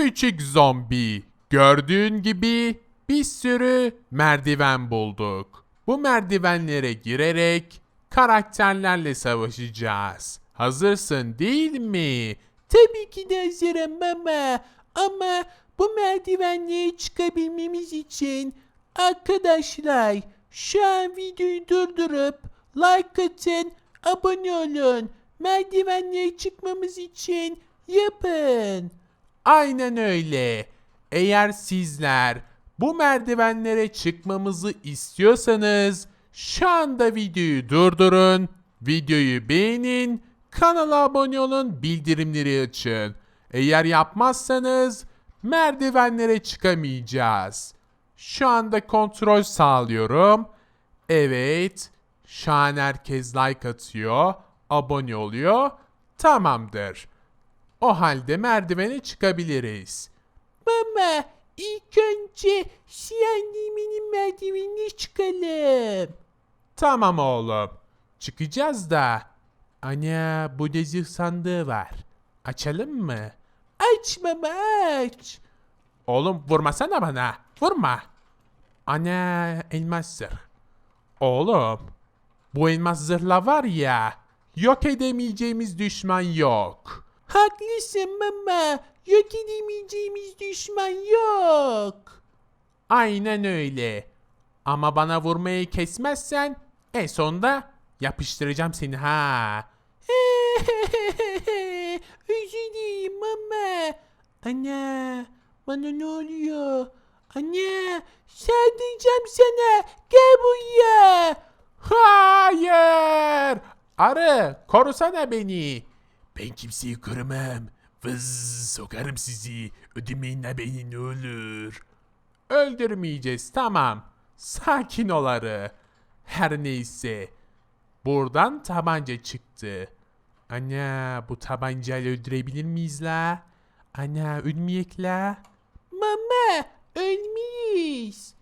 Küçük zombi. Gördüğün gibi bir sürü merdiven bulduk. Bu merdivenlere girerek karakterlerle savaşacağız. Hazırsın değil mi? Tabii ki de hazırım ama ama bu merdivenlere çıkabilmemiz için arkadaşlar şu an videoyu durdurup like atın, abone olun. Merdivenlere çıkmamız için yapın. Aynen öyle. Eğer sizler bu merdivenlere çıkmamızı istiyorsanız şu anda videoyu durdurun, videoyu beğenin, kanala abone olun, bildirimleri açın. Eğer yapmazsanız merdivenlere çıkamayacağız. Şu anda kontrol sağlıyorum. Evet, şu an herkes like atıyor, abone oluyor. Tamamdır. O halde merdivene çıkabiliriz. Mama ilk önce siyah limenin merdivenine çıkalım. Tamam oğlum. Çıkacağız da. Ana bu zırh sandığı var. Açalım mı? Aç mama aç. Oğlum vurmasana bana. Vurma. Ana elmas zırh. Oğlum. Bu elmas zırhla var ya. Yok edemeyeceğimiz düşman yok. Haklısın mama. Yok edemeyeceğimiz düşman yok. Aynen öyle. Ama bana vurmayı kesmezsen en sonunda yapıştıracağım seni ha. Özür dilerim mama. Ana bana ne oluyor? Ana saldıracağım sana. Gel buraya. Hayır! Arı korusana beni. Ben kimseyi kırmam. Vız sokarım sizi. Ödemeyin beni ne olur. Öldürmeyeceğiz tamam. Sakin ol arı. Her neyse. Buradan tabanca çıktı. Ana bu tabancayla öldürebilir miyiz la? Ana ölmeyek la. Mama ölmeyiz.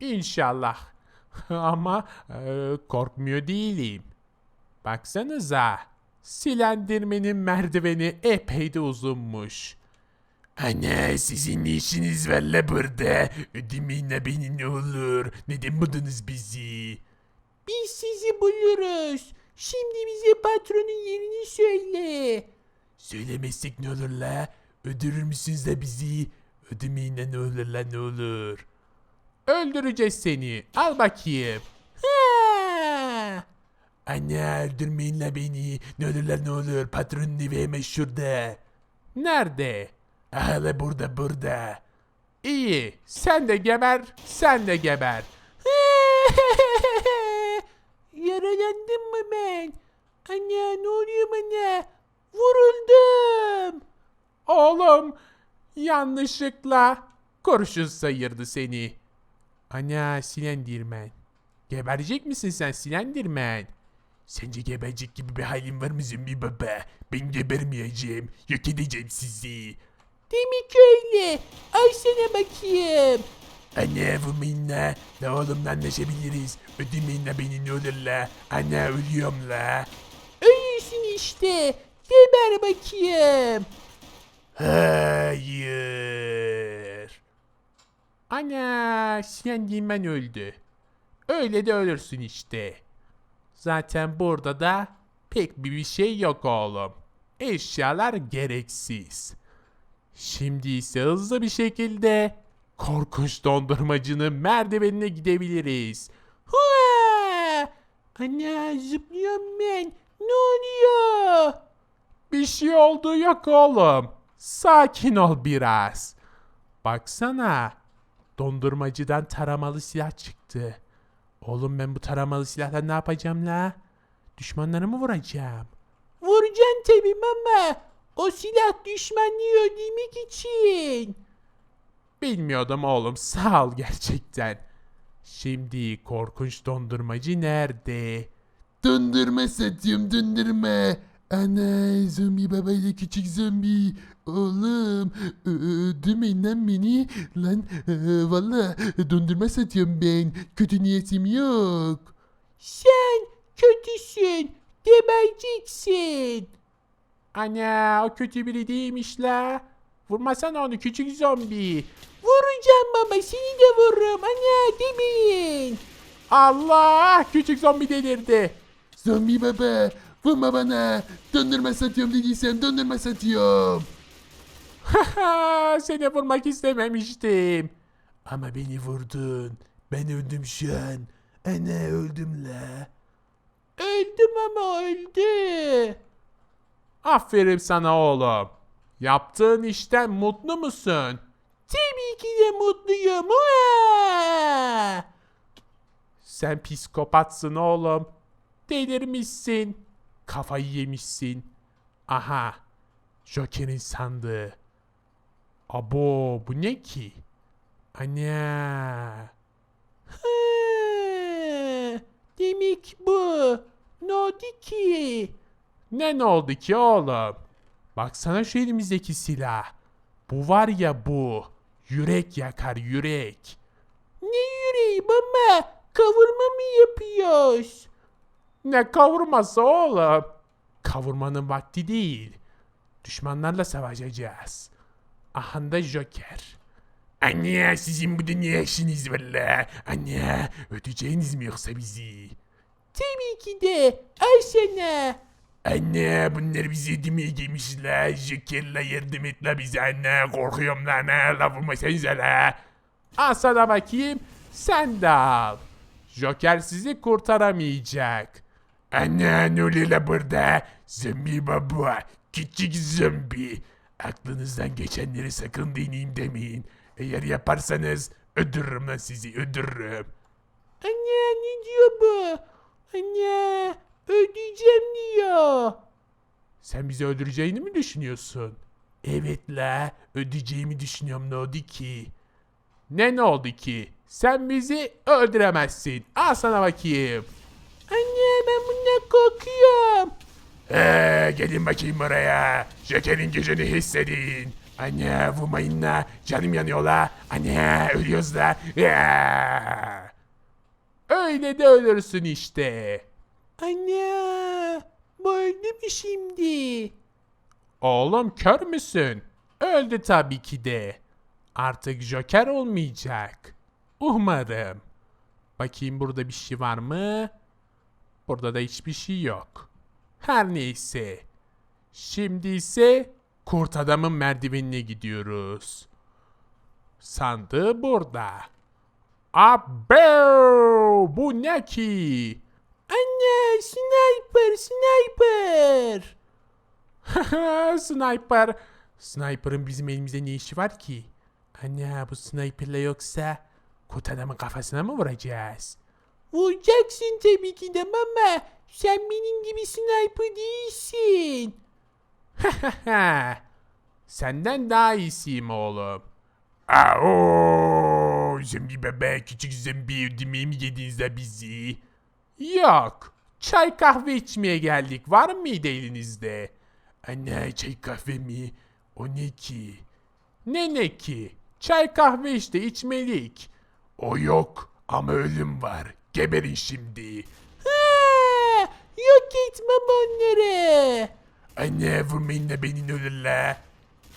İnşallah. Ama e, korkmuyor değilim. Baksanıza. Silendirmenin merdiveni epey de uzunmuş. Ana sizin ne işiniz var la burada? Ödemeyin beni ne olur. Neden buldunuz bizi? Biz sizi buluruz. Şimdi bize patronun yerini söyle. Söylemezsek ne olur la? Öldürür müsünüz la bizi? Ödemeyin ne olur la ne olur. Öldüreceğiz seni. Al bakayım. Anne öldürmeyin la beni. Ne olur la ne olur. Patronun evi hemen şurada. Nerede? Aha burada burada. İyi. Sen de geber, sen de geber. Yaralandım mı ben? Anne ne oluyor bana? Vuruldum. Oğlum, yanlışlıkla kurşun sayırdı seni. Ana silendirmen. Geberecek misin sen silendirmen? Sence geberecek gibi bir halin var mı zombi baba? Ben gebermeyeceğim. Yok edeceğim sizi. Demek öyle. Ay sana bakayım. Anne vurmayın la. La oğlumla anlaşabiliriz. Ödemeyin beni ne olur la. Anne ölüyorum la. Öylesin işte. Geber bakayım. Hayır. Ana silendirmen öldü. Öyle de ölürsün işte. Zaten burada da pek bir şey yok oğlum. Eşyalar gereksiz. Şimdi ise hızlı bir şekilde korkunç dondurmacının merdivenine gidebiliriz. Hua! Ana zıplıyorum ben. Ne oluyor? Bir şey olduğu yok oğlum. Sakin ol biraz. Baksana. Dondurmacıdan taramalı silah çıktı. Oğlum ben bu taramalı silahla ne yapacağım la? Düşmanları mı vuracağım? Vuracaksın tabii mama. O silah düşmanlığı öldürmek için. Bilmiyordum oğlum sağ ol gerçekten. Şimdi korkunç dondurmacı nerede? Dondurma satıyorum dondurma. Ana zombi babayla küçük zombi. Oğlum öldürmeyin lan beni. Lan valla dondurma satıyorum ben. Kötü niyetim yok. Sen kötüsün. Gebereceksin. Ana o kötü biri değilmiş la. Vurmasana onu küçük zombi. Vuracağım baba seni de vururum. Ana demeyin. Allah küçük zombi delirdi. Zombi baba vurma bana. Dondurma satıyorum dediysem dondurma satıyorum. Seni vurmak istememiştim. Ama beni vurdun. Ben öldüm şu an. Ana öldüm la. Öldüm ama öldü. Aferin sana oğlum. Yaptığın işten mutlu musun? Tabii ki de mutluyum. Ua! Sen psikopatsın oğlum. Delirmişsin. Kafayı yemişsin. Aha. Joker'in sandığı. Abo bu ne ki? Ana. Ha, Demek bu. Ne oldu ki? Ne ne oldu ki oğlum? Baksana şu elimizdeki silah. Bu var ya bu. Yürek yakar yürek. Ne yüreği baba? Kavurma mı yapıyoruz? Ne kavurması oğlum? Kavurmanın vakti değil. Düşmanlarla savaşacağız. Ahanda Joker. Anne sizin burada ne işiniz var la? Anne ödeyeceğiniz mi yoksa bizi? Tabii ki de. Al sana. Anne bunlar bizi ödemeye gelmişler. Joker'la yardım et la bize anne. Korkuyorum lan ha. La vurmasanıza la. Al sana bakayım. Sen de al. Joker sizi kurtaramayacak. Anne ne oluyor burada? Zombi baba. Küçük zombi. Aklınızdan geçenleri sakın deneyeyim demeyin. Eğer yaparsanız öldürürüm lan sizi öldürürüm. Anne ne diyor bu? Anne ödeyeceğim diyor. Sen bizi öldüreceğini mi düşünüyorsun? Evet la ödeyeceğimi düşünüyorum ne oldu ki? Ne ne oldu ki? Sen bizi öldüremezsin. Al sana bakayım. Ben bundan korkuyorum. Ee, gelin bakayım buraya. Joker'in gücünü hissedin. Anne vurmayın la. Canım yanıyor la. Anne ölüyoruz la. Yaa! Öyle de ölürsün işte. Anne öldü mü şimdi? Oğlum kör müsün? Öldü tabii ki de. Artık Joker olmayacak. Umarım. Bakayım burada bir şey var mı? Burada da hiçbir şey yok. Her neyse. Şimdi ise kurt adamın merdivenine gidiyoruz. Sandığı burada. Abo! Bu ne ki? Anne sniper sniper. Sniper. Sniper'ın bizim elimizde ne işi var ki? Anne bu sniperle yoksa kurt adamın kafasına mı vuracağız? Vuracaksın tabii ki de ama sen benim gibi sniper değilsin. Senden daha iyisiyim oğlum. Ao! Zombi bebe küçük zombi ödemeyi mi yediniz la bizi? Yok. Çay kahve içmeye geldik. Var mıydı elinizde? Anne çay kahve mi? O ne ki? Ne ne ki? Çay kahve işte içmelik. O yok ama ölüm var. Geberin şimdi. Ha, yok etmem onları. Anne vurmayın da beni ölür la.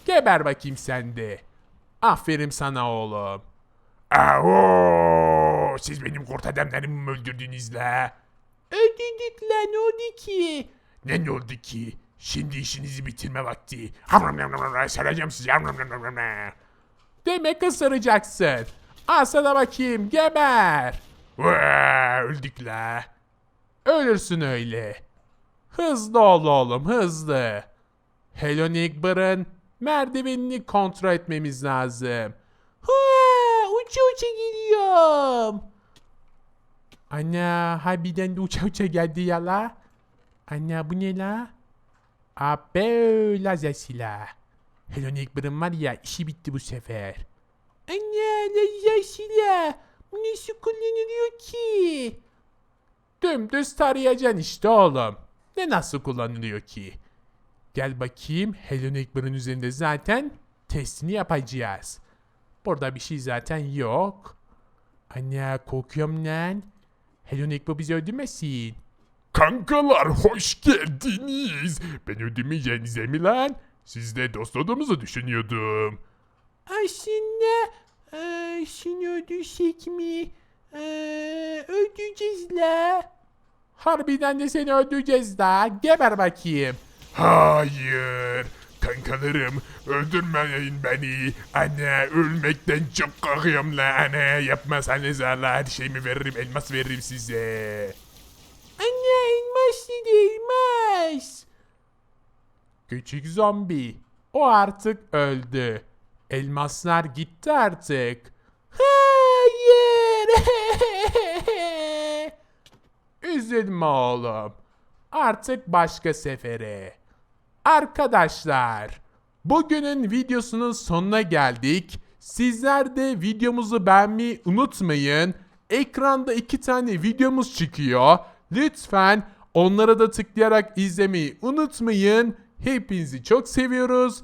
Geber bakayım sen de. Aferin sana oğlum. Ao! Siz benim kurt adamlarımı mı öldürdünüz la? Ödedik lan ne oldu ki? Ne ne oldu ki? Şimdi işinizi bitirme vakti. Saracağım sizi. Demek ısıracaksın. Al sana bakayım geber. Vaa, Öldük la. Ölürsün öyle. Hızlı ol oğlum hızlı. Hello Nigbar'ın merdivenini kontrol etmemiz lazım. Ha, uça uça geliyorum. Ana harbiden de uça uça geldi ya la. Ana bu ne la? Abe lazer silah. Hello Nigbar'ın var ya işi bitti bu sefer. Anne lazer silah. Nasıl kullanılıyor ki? Dümdüz tarayacaksın işte oğlum. Ne nasıl kullanılıyor ki? Gel bakayım Hello Neighbor'ın üzerinde zaten testini yapacağız. Burada bir şey zaten yok. Anne korkuyorum lan. Hello Neighbor bizi öldürmesin. Kankalar hoş geldiniz. Ben ödemeyeceğinize mi lan? Sizle dost olduğumuzu düşünüyordum. Aslında eee seni öldürsek mi? Eee öldüreceğiz la. Harbiden de seni öldüreceğiz daha. Geber bakayım. Hayır. Kankalarım öldürmeyin beni. Anne ölmekten çok korkuyorum la anne. Yapmasanız Allah her şeyimi veririm elmas veririm size. Anne elmas dedi elmas. Küçük zombi. O artık öldü. Elmaslar gitti artık. Hayır. Üzülme oğlum. Artık başka sefere. Arkadaşlar, bugünün videosunun sonuna geldik. Sizler de videomuzu beğenmeyi unutmayın. Ekranda iki tane videomuz çıkıyor. Lütfen onlara da tıklayarak izlemeyi unutmayın. Hepinizi çok seviyoruz.